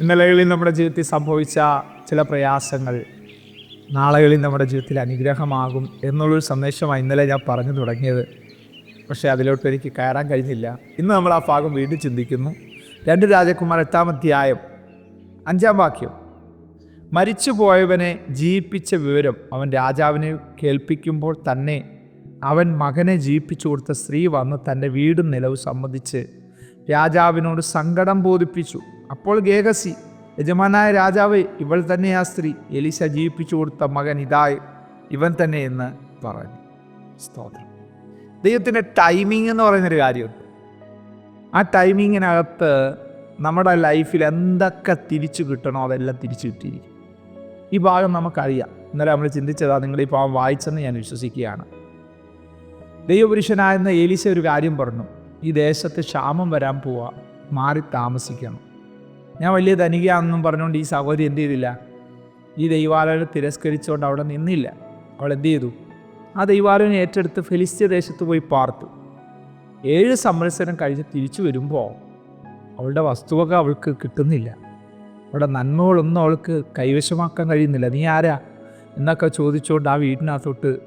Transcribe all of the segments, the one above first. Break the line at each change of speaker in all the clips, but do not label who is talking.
ഇന്നലകളിൽ നമ്മുടെ ജീവിതത്തിൽ സംഭവിച്ച ചില പ്രയാസങ്ങൾ നാളകളിൽ നമ്മുടെ ജീവിതത്തിൽ അനുഗ്രഹമാകും എന്നുള്ളൊരു സന്ദേശമാണ് ഇന്നലെ ഞാൻ പറഞ്ഞു തുടങ്ങിയത്. പക്ഷേ അതിലോട്ട് എനിക്ക് കയറാൻ കഴിഞ്ഞില്ല. ഇന്ന് നമ്മൾ ആ ഭാഗം വീണ്ടും ചിന്തിക്കുന്നു. രണ്ട് രാജകുമാർ എട്ടാം അധ്യായം അഞ്ചാം വാക്യം. മരിച്ചുപോയവനെ ജീവിപ്പിച്ച വിവരം അവൻ രാജാവിനെ കേൾപ്പിക്കുമ്പോൾ തന്നെ അവൻ മകനെ ജീവിപ്പിച്ചു കൊടുത്ത സ്ത്രീ വന്ന് തന്റെ വീടും നിലവും സംബന്ധിച്ച് രാജാവിനോട് സങ്കടം ബോധിപ്പിച്ചു. അപ്പോൾ ഗേഹസി യജമാനായ രാജാവ് ഇവൾ തന്നെ ആ സ്ത്രീ. എലിസ ജീവിപ്പിച്ചു കൊടുത്ത മകൻ ഇതായി. ഇവൻ തന്നെ എന്ന് പറഞ്ഞു. സ്തോത്രം. ദൈവത്തിന്റെ ടൈമിംഗ് എന്ന് പറയുന്നൊരു കാര്യമുണ്ട്. ആ ടൈമിങ്ങിനകത്ത് നമ്മുടെ ലൈഫിൽ എന്തൊക്കെ തിരിച്ചു കിട്ടണോ അതെല്ലാം തിരിച്ചു കിട്ടിയിരിക്കും. ഈ ഭാഗം നമുക്കറിയാം. ഇന്നലെ നമ്മൾ ചിന്തിച്ചതാ നിങ്ങൾ ഈ ഭാഗം വായിച്ചെന്ന് ഞാൻ വിശ്വസിക്കുകയാണ്. ദൈവപുരുഷനായിരുന്ന ഏലീസ ഒരു കാര്യം പറഞ്ഞു. ഈ ദേശത്ത് ക്ഷാമം വരാൻ പോവാ. മാറി താമസിക്കണം. ഞാൻ വലിയ ധനികയാണെന്നും പറഞ്ഞുകൊണ്ട് ഈ സഹോദരി എന്ത് ചെയ്തില്ല? ഈ ദൈവാലയം തിരസ്കരിച്ചുകൊണ്ട് അവിടെ നിന്നില്ല. അവൾ എന്ത് ചെയ്തു? ആ ദൈവാലയം ഏറ്റെടുത്ത് ഫെലിസ്ത്യ ദേശത്ത് പോയി പാർത്തു. ഏഴ് സംവത്സരം കഴിഞ്ഞ് തിരിച്ചു വരുമ്പോൾ അവളുടെ വസ്തുവക അവൾക്ക് കിട്ടുന്നില്ല. അവളുടെ നന്മകളൊന്നും അവൾക്ക് കൈവശമാക്കാൻ കഴിയുന്നില്ല. നീ ആരാ? എന്നൊക്കെ ചോദിച്ചുകൊണ്ട് ആ വീടിനകത്തോട്ട്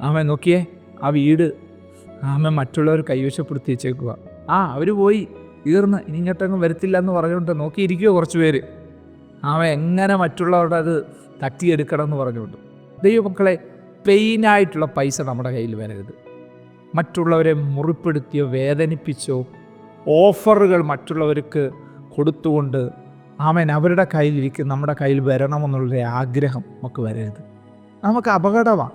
ആമ നോക്കിയേ ആ വീട് ആമ മറ്റുള്ളവർ കൈവശപ്പെടുത്തി വെച്ചേക്കുക ആ അവർ പോയി. തീർന്ന് ഇനി ഇങ്ങോട്ടങ്ങ് വരത്തില്ല എന്ന് പറഞ്ഞുകൊണ്ട് നോക്കിയിരിക്കുമോ കുറച്ച് പേര്? അവൻ എങ്ങനെ മറ്റുള്ളവരുടെ അത് തട്ടിയെടുക്കണം എന്ന് പറഞ്ഞുകൊണ്ട്. ദൈവമക്കളെ പെയിനായിട്ടുള്ള പൈസ നമ്മുടെ കയ്യിൽ വരരുത്. മറ്റുള്ളവരെ മുറിപ്പെടുത്തിയോ വേദനിപ്പിച്ചോ ഓഫറുകൾ മറ്റുള്ളവർക്ക് കൊടുത്തുകൊണ്ട് ആമൻ അവരുടെ കയ്യിലിരിക്കും നമ്മുടെ കയ്യിൽ വരണമെന്നുള്ളൊരു ആഗ്രഹം നമുക്ക് വരരുത്. നമുക്ക് അപകടമാണ്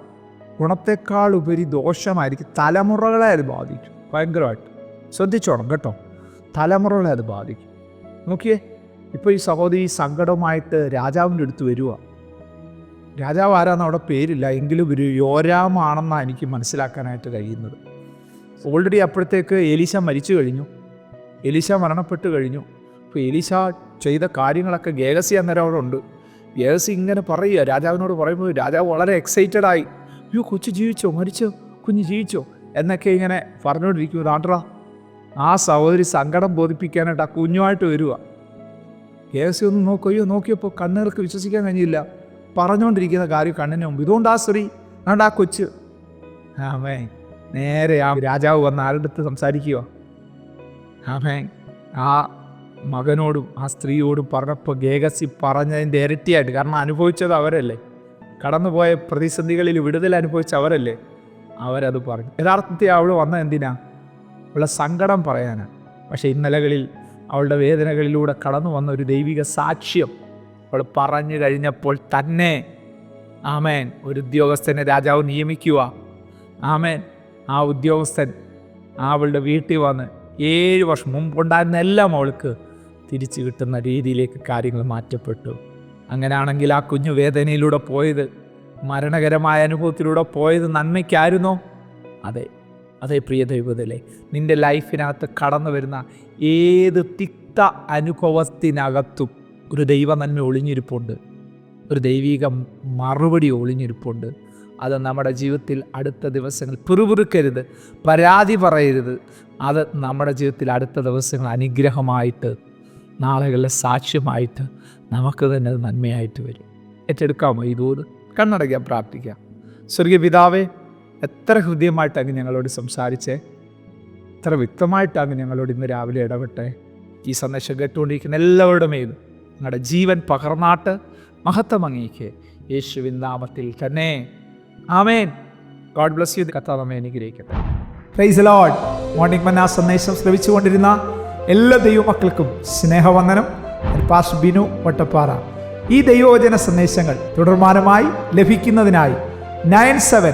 ഗുണത്തെക്കാൾ ഉപരി ദോഷമായിരിക്കും. തലമുറകളെ അത് ബാധിക്കും. ഭയങ്കരമായിട്ട്. ശ്രദ്ധിച്ചോണം കേട്ടോ. തലമുറകളെ അത് ബാധിക്കും. നോക്കിയേ ഇപ്പോൾ ഈ സഹോദരി സങ്കടമായിട്ട് രാജാവിന്റെ അടുത്ത് വരിക രാജാവ് ആരാന്ന് അവിടെ പേരില്ല എങ്കിലും ഒരു യോരാമാണെന്നാണ് എനിക്ക് മനസ്സിലാക്കാനായിട്ട് കഴിയുന്നത്. ഓൾറെഡി അപ്പോഴത്തേക്ക് എലീശ മരിച്ചു കഴിഞ്ഞു. എലീശ മരണപ്പെട്ട് കഴിഞ്ഞു. അപ്പോൾ എലീശ ചെയ്ത കാര്യങ്ങളൊക്കെ ഗേഗസി അന്നേരം അവിടെ ഉണ്ട്. ഗേഗസി ഇങ്ങനെ പറയുക രാജാവിനോട് പറയുമ്പോൾ രാജാവ് വളരെ എക്സൈറ്റഡ് ആയി. അയ്യോ കൊച്ചു ജീവിച്ചോ? മരിച്ചോ? കുഞ്ഞ് ജീവിച്ചോ? എന്നൊക്കെ ഇങ്ങനെ പറഞ്ഞുകൊണ്ടിരിക്കുമോ നാട്ടറാ ആ സഹോദരി സങ്കടം ബോധിപ്പിക്കാനായിട്ട് ആ കുഞ്ഞുമായിട്ട് വരിക കെ എസ് സി ഒന്ന് നോക്കുകയോ നോക്കിയപ്പോൾ കണ്ണുകൾക്ക് വിശ്വസിക്കാൻ കഴിഞ്ഞില്ല. പറഞ്ഞുകൊണ്ടിരിക്കുന്ന കാര്യം കണ്ണിന് മുമ്പ്. ഇതുകൊണ്ട് ആ സ്ത്രീ അതുകൊണ്ട് ആ കൊച്ച്. ആമേ നേരെ ആ രാജാവ് വന്ന് ആരുടെ സംസാരിക്കുക ആമേ ആ മകനോടും ആ സ്ത്രീയോടും പറഞ്ഞപ്പോൾ ഗേഗസി പറഞ്ഞതിന്റെ ഇരട്ടിയായിട്ട് കാരണം അനുഭവിച്ചത് അവരല്ലേ? കടന്നുപോയ പ്രതിസന്ധികളിൽ വിടുതൽ അനുഭവിച്ച അവരല്ലേ? അവരത് പറഞ്ഞു. യഥാർത്ഥത്തിൽ അവൾ വന്ന എന്തിനാ? അവളുടെ സങ്കടം പറയാനാണ് പക്ഷേ ഇന്നലകളിൽ അവളുടെ വേദനകളിലൂടെ കടന്നു വന്ന ഒരു ദൈവിക സാക്ഷ്യം അവൾ പറഞ്ഞു കഴിഞ്ഞപ്പോൾ തന്നെ ആമേൻ ഒരു ഉദ്യോഗസ്ഥനെ രാജാവ് നിയമിക്കുക. ആമേൻ ആ ഉദ്യോഗസ്ഥൻ അവളുടെ വീട്ടിൽ വന്ന് ഏഴ് വർഷം മുമ്പുണ്ടായിരുന്ന എല്ലാം അവൾക്ക് തിരിച്ചു കിട്ടുന്ന രീതിയിലേക്ക് കാര്യങ്ങൾ മാറ്റപ്പെട്ടു. അങ്ങനെയാണെങ്കിൽ ആ കുഞ്ഞു വേദനയിലൂടെ പോയത് മരണകരമായ അനുഭവത്തിലൂടെ പോയത് നന്മയ്ക്കായിരുന്നോ? അതെ അതെ പ്രിയ ദൈവത്തിലെ നിന്റെ ലൈഫിനകത്ത് കടന്നു വരുന്ന ഏത് തിക്ത അനുഭവത്തിനകത്തും ഒരു ദൈവ നന്മ ഒളിഞ്ഞിരിപ്പുണ്ട്. ഒരു ദൈവിക മറുപടി ഒളിഞ്ഞിരിപ്പുണ്ട്. അത് നമ്മുടെ ജീവിതത്തിൽ അടുത്ത ദിവസങ്ങൾ പിറുപിറുക്കരുത് പരാതി പറയരുത്. അത് നമ്മുടെ ജീവിതത്തിൽ അടുത്ത ദിവസങ്ങൾ അനുഗ്രഹമായിട്ട് നാളുകളിലെ സാക്ഷ്യമായിട്ട് നമുക്ക് തന്നെ അത് നന്മയായിട്ട് വരും. ഏറ്റെടുക്കാമോ ദൂത്? കണ്ണടയ്ക്കാം പ്രാർത്ഥിക്കാം. സ്വർഗീയ പിതാവേ എത്ര ഹൃദയമായിട്ട് അങ്ങ് ഞങ്ങളോട് സംസാരിച്ചേ? എത്ര വ്യക്തമായിട്ട് അങ്ങ് ഞങ്ങളോട് ഇന്ന് രാവിലെ ഇടപെട്ടെ? ഈ സന്ദേശം കേട്ടുകൊണ്ടിരിക്കുന്ന എല്ലാവരുടെ മേലും നിങ്ങളുടെ ജീവൻ പകർന്നാട്ട് മഹത്വം അങ്ങേക്ക് യേശുവിൻ നാമത്തിൽ തന്നെ. ആമേൻ. ഗോഡ് ബ്ലസ് യു കഥാമേ അനുഗ്രഹിക്കട്ടെ. പ്രൈസ് ലോഡ് മോർണിംഗ് മന്ന സന്ദേശം ശ്രമിച്ചുകൊണ്ടിരുന്ന എല്ലാ ദൈവമക്കൾക്കും സ്നേഹവന്ദനം. പാസ് ബിനു വട്ടപ്പാറ. ഈ ദൈവവചന സന്ദേശങ്ങൾ തുടർമാനമായി ലഭിക്കുന്നതിനായി nine seven